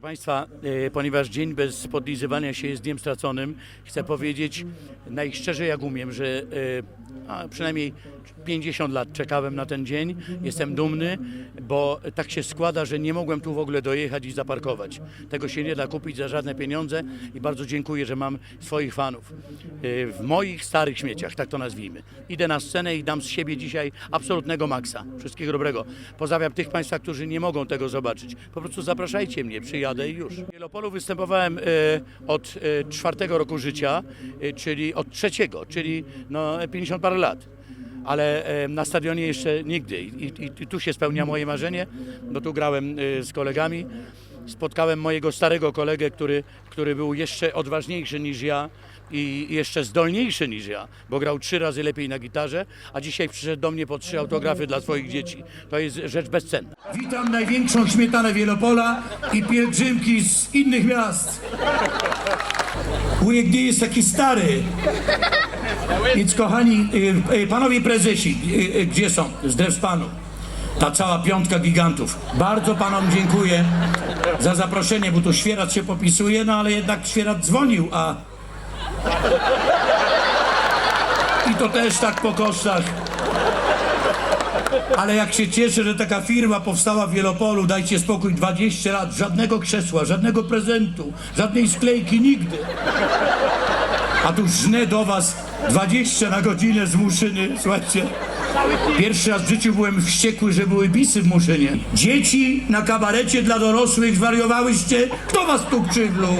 Proszę Państwa, e, ponieważ dzień bez podlizywania się jest dniem straconym, chcę powiedzieć najszczerzej jak umiem, że e, przynajmniej 50 lat czekałem na ten dzień. Jestem dumny, bo tak się składa, że nie mogłem tu w ogóle dojechać i zaparkować. Tego się nie da kupić za żadne pieniądze i bardzo dziękuję, że mam swoich fanów. E, W moich starych śmieciach, tak to nazwijmy. Idę na scenę i dam z siebie dzisiaj absolutnego maksa. Wszystkiego dobrego. Pozdrawiam tych Państwa, którzy nie mogą tego zobaczyć. Po prostu zapraszajcie mnie, przyjadę i już. W Wielopolu występowałem e, od e, czwartego roku życia, e, czyli od trzeciego, czyli no, 50 parę lat. Ale na stadionie jeszcze nigdy. I, i, I tu się spełnia moje marzenie, bo tu grałem z kolegami. Spotkałem mojego starego kolegę, który, który był jeszcze odważniejszy niż ja i jeszcze zdolniejszy niż ja, bo grał trzy razy lepiej na gitarze, a dzisiaj przyszedł do mnie po trzy autografy dla swoich dzieci. To jest rzecz bezcenna. Witam największą śmietanę Wielopola i pielgrzymki z innych miast. Wujek nie jest taki stary. Więc kochani, y, y, panowie prezesi, y, gdzie są? Z Drewspanu. Ta cała piątka gigantów. Bardzo panom dziękuję za zaproszenie, bo tu Świerat się popisuje, no ale jednak Świerat dzwonił, a... I to też tak po kosztach. Ale jak się cieszę, że taka firma powstała w Wielopolu, dajcie spokój, 20 lat, żadnego krzesła, żadnego prezentu, żadnej sklejki, nigdy. A tu żnę do was 20 na godzinę z Muszyny, słuchajcie. Pierwszy raz w życiu byłem wściekły, że były bisy w Muszynie. Dzieci na kabarecie dla dorosłych, zwariowałyście? Kto was tu krzywlął?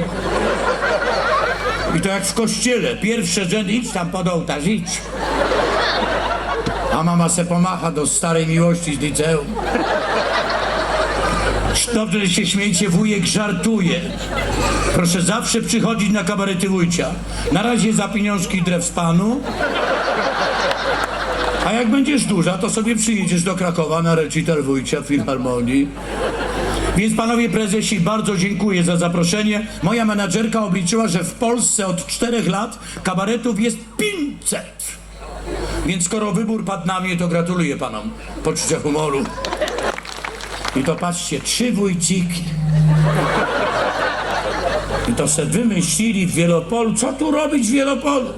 I to jak w kościele. Pierwsze rzędy, idź tam pod ołtarz, idź. A mama se pomacha do starej miłości z liceum. Dobrze, że się śmiejecie, wujek żartuje. Proszę zawsze przychodzić na kabarety wujcia. Na razie za pieniążki drew z panu. A jak będziesz duża, to sobie przyjedziesz do Krakowa na recital wujcia w Filharmonii. Więc panowie prezesi, bardzo dziękuję za zaproszenie. Moja menadżerka obliczyła, że w Polsce od czterech lat kabaretów jest 500. Więc skoro wybór padł na mnie, to gratuluję panom poczucia humoru. I to patrzcie, trzy wójciki. I to se wymyślili w Wielopolu. Co tu robić w Wielopolu?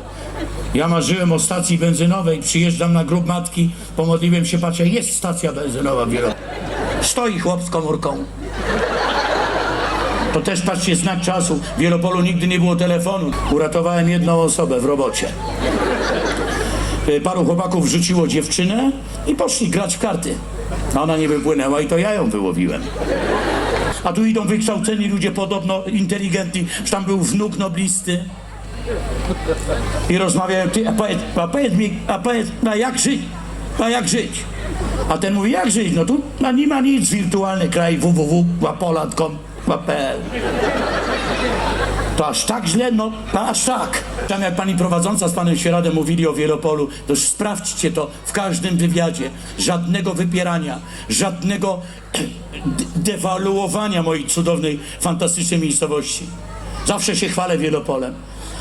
Ja marzyłem o stacji benzynowej, przyjeżdżam na grób matki, pomodliłem się, patrzę, jest stacja benzynowa w Wielopolu. Stoi chłop z komórką. To też patrzcie, znak czasu. W Wielopolu nigdy nie było telefonu. Uratowałem jedną osobę w robocie. Y, Paru chłopaków wrzuciło dziewczynę i poszli grać w karty. A ona nie wypłynęła i to ja ją wyłowiłem. A tu idą wykształceni ludzie, podobno inteligentni, że tam był wnuk noblisty. I rozmawiają, ty, a powiedz, a powiedz mi, a powiedz, a jak żyć? A jak żyć? A ten mówi, jak żyć? No tu no nie ma nic, wirtualny kraj www.poland.com.pl To aż tak źle? No, no aż tak. Tam jak pani prowadząca z panem Świeradem mówili o Wielopolu, to już sprawdźcie to w każdym wywiadzie. Żadnego wypierania, żadnego de- dewaluowania mojej cudownej, fantastycznej miejscowości. Zawsze się chwalę Wielopolem.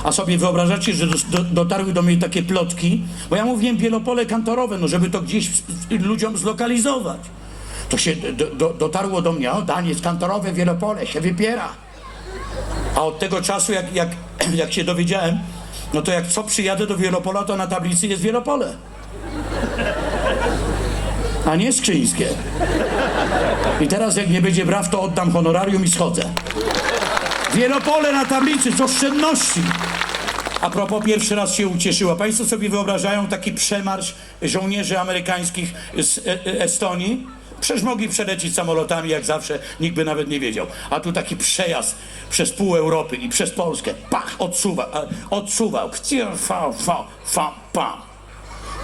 A sobie wyobrażacie, że do, do, dotarły do mnie takie plotki, bo ja mówiłem Wielopole kantorowe, no żeby to gdzieś ludziom zlokalizować. To się do, do, dotarło do mnie, o Daniec kantorowe Wielopole się wypiera. A od tego czasu, jak, jak, jak się dowiedziałem, no to jak co przyjadę do Wielopola, to na tablicy jest Wielopole. A nie Skrzyńskie. I teraz jak nie będzie braw, to oddam honorarium i schodzę. Wielopole na tablicy, z oszczędności. A propos, pierwszy raz się ucieszyła. Państwo sobie wyobrażają taki przemarsz żołnierzy amerykańskich z e- e- Estonii? Przecież mogli przelecieć samolotami, jak zawsze, nikt by nawet nie wiedział. A tu taki przejazd przez pół Europy i przez Polskę. Pach, odsuwa, odsuwał. Fa, fa, fa, pa.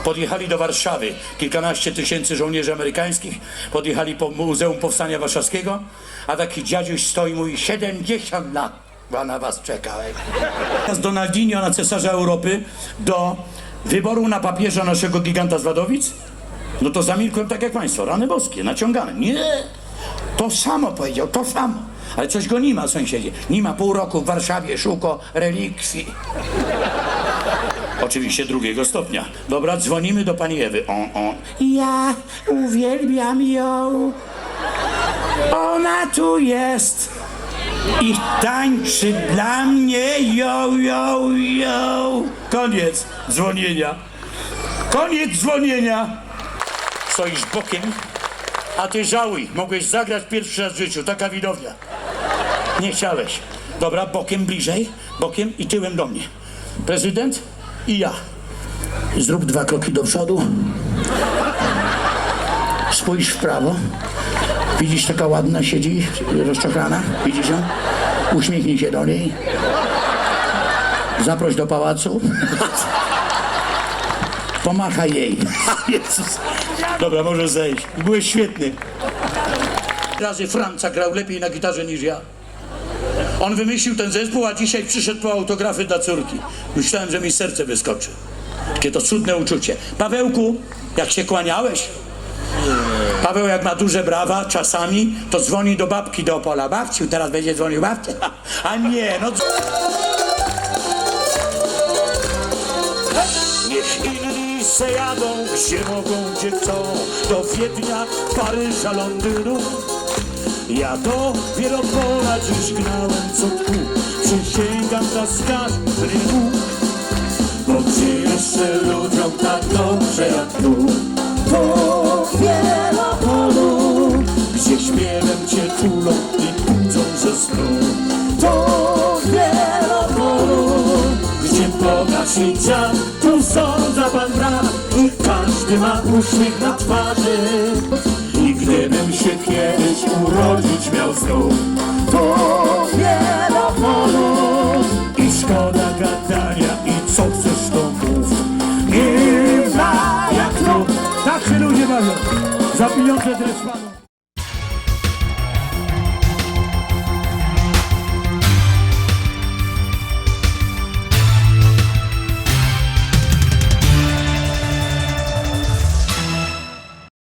Podjechali do Warszawy. Kilkanaście tysięcy żołnierzy amerykańskich. Podjechali po Muzeum Powstania Warszawskiego. A taki dziadziuś stoi i mówi 70 lat. Bo na was czekałem. Z Donaldinho na cesarza Europy do wyboru na papieża naszego giganta z Wadowic. No to zamilkłem tak jak państwo. Rany boskie, naciągane. Nie. To samo powiedział, to samo. Ale coś go nie ma, sąsiedzie. Nie ma pół roku w Warszawie, szuko relikwii. Oczywiście drugiego stopnia. Dobra, dzwonimy do pani Ewy. On, on. Ja uwielbiam ją. Ona tu jest. i tańczy dla mnie, yo, yo, yo. Koniec dzwonienia. Koniec dzwonienia. Stoisz bokiem, a ty żałuj. Mogłeś zagrać pierwszy raz w życiu. Taka widownia. Nie chciałeś. Dobra, bokiem bliżej, bokiem i tyłem do mnie. Prezydent i ja. Zrób dwa kroki do przodu. Spójrz w prawo. Widzisz, taka ładna siedzi, rozczochrana? Widzisz ją? Uśmiechnij się do niej. Zaproś do pałacu. Pomachaj jej. Jezus. Dobra, może zejść. Byłeś świetny. Razy Franca grał lepiej na gitarze niż ja. On wymyślił ten zespół, a dzisiaj przyszedł po autografy dla córki. Myślałem, że mi serce wyskoczy. Jakie to cudne uczucie. Pawełku, jak się kłaniałeś? Paweł jak ma duże brawa czasami, to dzwoni do babki do Opola. Babciu, teraz będzie dzwonił babci. A nie, no... Niech se jadą, gdzie mogą, gdzie chcą. Do Wiednia, Paryża, Londynu. Ja do Wielopola dziś gnałem co tchu. Przysięgam zaskaz rymu. Bo gdzie jeszcze ludziom tak dobrze jak tu? To Wielopolu, gdzie śmiewem cię tulą i budzą ze snu. To Wielopolu, gdzie bogacz i ma uśmiech na twarzy. I gdybym się kiedyś urodzić miał znów, to Wielopolu i szkoda gadania i co chcesz to mów. Nie ma jak to, tak się ludzie bawią, za pieniądze bawią.